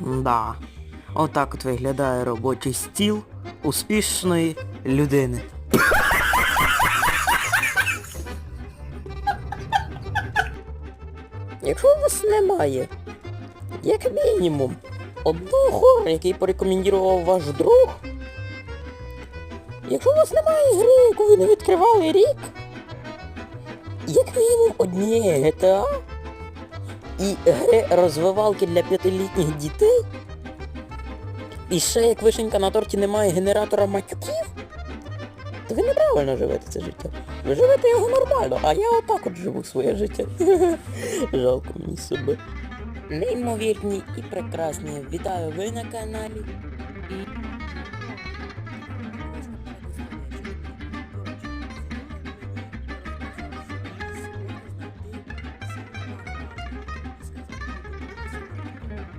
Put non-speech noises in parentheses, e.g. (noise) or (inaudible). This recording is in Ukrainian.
Да. Отак от виглядає робочий стіл успішної людини. Якщо у вас немає, як мінімум, одного хору, який порекомендував ваш друг. Якщо у вас немає гри, яку ви не відкривали рік, як мінімум однієї GTA і гри розвивалки для п'ятилітніх дітей, і ще як вишенька на торті немає генератора матюків, то ви неправильно живете це життя. Ви живете його нормально, а я отак от живу своє життя. (laughs) Жалко мені себе. Неймовірні і прекрасні. Вітаю ви на каналі.